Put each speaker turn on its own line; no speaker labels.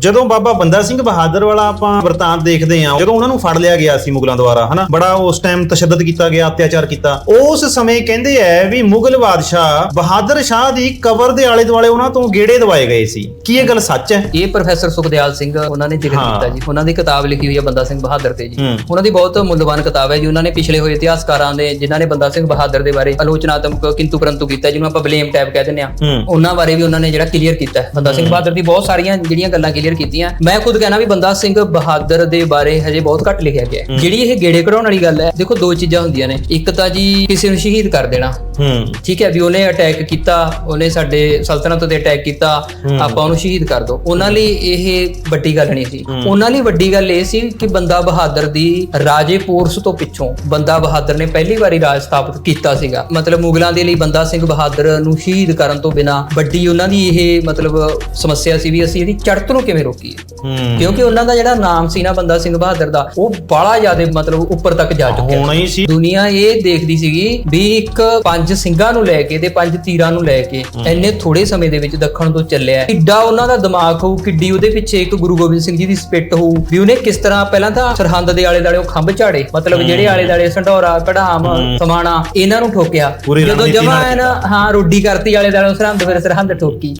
ਜਦੋਂ ਬਾਬਾ ਬੰਦਾ ਸਿੰਘ ਬਹਾਦਰ ਵਾਲਾ ਆਪਾਂ ਵਰਤਾਂਤ ਦੇਖਦੇ ਹਾਂ ਜਦੋਂ ਉਹਨਾਂ ਨੂੰ ਫੜ ਲਿਆ ਗਿਆ ਸੀ ਮੁਗਲਾਂ ਦੁਆਰਾ ਹਨਾ? ਬੜਾ ਉਸ ਟਾਈਮ ਤਸ਼ੱਦਦ ਕੀਤਾ ਗਿਆ ਅਤਿਆਚਾਰ ਕੀਤਾ। ਉਸ ਸਮੇਂ ਕਹਿੰਦੇ ਐ ਵੀ ਮੁਗਲ ਬਾਦਸ਼ਾਹ ਬਹਾਦਰ ਸ਼ਾਹ ਦੀ ਕਬਰ ਦੇ ਆਲੇ ਦੁਆਲੇ ਉਹਨਾਂ ਤੋਂ ਗੇੜੇ ਦਵਾਏ ਗਏ ਸੀ। ਕੀ ਇਹ ਗੱਲ ਸੱਚ ਹੈ
ਇਹ ਪ੍ਰੋਫੈਸਰ ਸੁਖਦਿਆਲ ਸਿੰਘ ਉਹਨਾਂ ਨੇ ਜ਼ਿਕਰ। ਕੀਤਾ ਜੀ। ਉਹਨਾਂ ਦੀ ਕਿਤਾਬ ਲਿਖੀ ਹੋਈ ਹੈ ਬੰਦਾ ਸਿੰਘ ਬਹਾਦਰ ਤੇ ਜੀ। ਉਹਨਾਂ ਦੀ ਬਹੁਤ ਮੁੱਲਵਾਨ ਕਿਤਾਬ ਹੈ ਜੀ। ਉਹਨਾਂ ਨੇ ਪਿਛਲੇ ਹੋਏ ਇਤਿਹਾਸਕਾਰਾਂ ਦੇ ਜਿਨ੍ਹਾਂ ਨੇ ਬੰਦਾ ਸਿੰਘ ਬਹਾਦਰ ਦੇ ਬਾਰੇ ਆਲੋਚਨਾਤਮਕ ਕਿੰਤੂ ਪਰੰਤੂ ਕੀਤਾ ਜਿਹਨੂੰ ਆਪਾਂ ਬਲੇਮ ਟੈਪ ਕਹਿ ਦਿੰਦੇ ਆ ਉਹਨਾਂ ਬਾਰੇ ਵੀ ਉਹਨਾਂ ਨੇ ਜਿਹੜਾ ਕਲੀਅਰ ਕੀਤਾ। ਹੈ। ਬੰਦਾ ਸਿੰਘ ਬਹਾਦਰ ਦੀ ਬਹੁਤ ਸਾਰੀਆਂ ਜਿਹੜੀਆਂ ਗੱਲਾਂ ਕਲੀਅਰ ਕੀਤੀਆਂ। ਮੈਂ ਖੁਦ ਕਹਿਣਾ ਵੀ ਬੰਦਾ ਸਿੰਘ ਬਹਾਦਰ ਦੇ ਬਾਰੇ ਹਜੇ ਬਹੁਤ ਘੱਟ ਲਿਖਿਆ ਗਿਆ ਹੈ। ਜਿਹੜੀ ਇਹ ਗੇੜੇ ਕਢਾਉਣ ਵਾਲੀ ਗੱਲ ਹੈ ਦੇਖੋ ਦੋ ਚੀਜ਼ਾਂ ਹੁੰਦੀਆਂ ਨੇ। ਇੱਕ ਤਾਂ ਜੀ ਕਿਸੇ ਨੂੰ ਸ਼ਹੀਦ ਕਰ ਦੇਣਾ।
ਹੂੰ।
ਠੀਕ ਹੈ ਵੀ ਉਹਨੇ ਅਟੈਕ ਕੀਤਾ ਉਹਨੇ ਸਾਡੇ ਸਲਤਨਤ ਤੇ ਅਟੈਕ ਕੀਤਾ ਆਪਾਂ ਉਹਨੂੰ ਸ਼ਹੀਦ ਕਰ ਦੋ। ਉਹਨਾਂ ਲਈ ਇਹ ਵੱਡੀ ਗੱਲ ਨਹੀਂ ਸੀ। ਉਹਨਾਂ ਲਈ ਵੱਡੀ ਗੱਲ ਇਹ ਸੀ ਕਿ ਬੰਦਾ ਬਹਾਦਰ ਦੀ ਰਾਜੇ ਪੋਰਸ ਤੋਂ ਪਿੱਛੋਂ ਬੰਦਾ ਬਹਾਦਰ ਨੇ ਪਹਿਲੀ ਵਾਰੀ ਰਾਜ ਸਥਾਪਿਤ ਕੀਤਾ ਸੀਗਾ। ਮਤਲਬ ਮੁਗਲਾਂ ਦੇ ਲਈ ਬੰਦਾ ਸਿੰਘ ਬਹਾਦਰ ਨੂੰ ਸ਼ਹੀਦ ਕਰਨ ਤੋਂ ਬਿਨਾ ਵੱਡੀ ਉਹਨਾਂ ਦੀ ਇਹ ਮਤਲਬ ਸਮੱਸਿਆ ਸੀ ਵੀ ਅਸੀਂ ਇਹਦੀ ਚੜ੍ਹਤ ਨੂੰ ਕਿਵੇਂ ਰੋਕੀਏ
ਹੂੰ?
ਕਿਉਂਕਿ ਉਹਨਾਂ ਦਾ ਜਿਹੜਾ ਨਾਮ ਸੀ ਨਾ ਬੰਦਾ ਸਿੰਘ ਬਹਾਦਰ ਦਾ ਉਹ ਬੜਾ ਜ਼ਿਆਦਾ ਮਤਲਬ ਉੱਪਰ ਤੱਕ ਜਾ ਚੁੱਕਿਆ
ਹੋਣਾ ਹੀ ਸੀ।
ਦੁਨੀਆ ਇਹ ਦੇਖਦੀ ਸੀਗੀ ਵੀ ਇੱਕ ਪੰਜ ਸਿੰਘਾਂ ਨੂੰ ਲੈ ਕੇ ਤੇ ਪੰਜ ਤੀਰਾਂ ਨੂੰ ਲੈ ਕੇ ਇੰਨੇ ਥੋੜੇ ਸਮੇਂ ਦੇ ਵਿੱਚ ਦੱਖਣ ਤੋਂ ਚੱਲਿਆ ਕਿੱਡਾ ਉਹਨਾਂ ਦਾ ਦਿਮਾਗ ਹੋਊ ਕਿੱਡੀ ਉਹਦੇ ਪਿੱਛੇ ਇੱਕ ਗੁਰੂ ਗੋਬਿੰਦ ਸਿੰਘ ਜੀ ਦੀ ਸਪਿੱਟ ਹੋਊ ਵੀ ਉਹਨੇ ਕਿਸ ਤਰ੍ਹਾਂ ਪਹਿਲਾਂ ਤਾਂ ਸਰਹੰਦ ਦੇ ਆਲੇ ਦੁਆਲੇ ਉਹ ਖੰਭ ਝਾੜੇ ਮਤਲਬ ਜਿਹੜੇ ਆਲੇ ਦੁਆਲੇ ਸੰਢੌਰਾ ਕਢਾਮ ਸਮਾਣਾ ਇਹਨਾਂ ਨੂੰ ਠੋਕਿਆ। ਜਦੋਂ ਜਮਾ
ਨਾਲ
ਨਾ ਹਾਂ ਰੋਡੀ ਕਰਤੀ ਆਲੇ ਦੁਆਲੇ ਸਰਹੰਦ ਫਿਰ ਸਰਹੰਦ ਠੋਕੀ।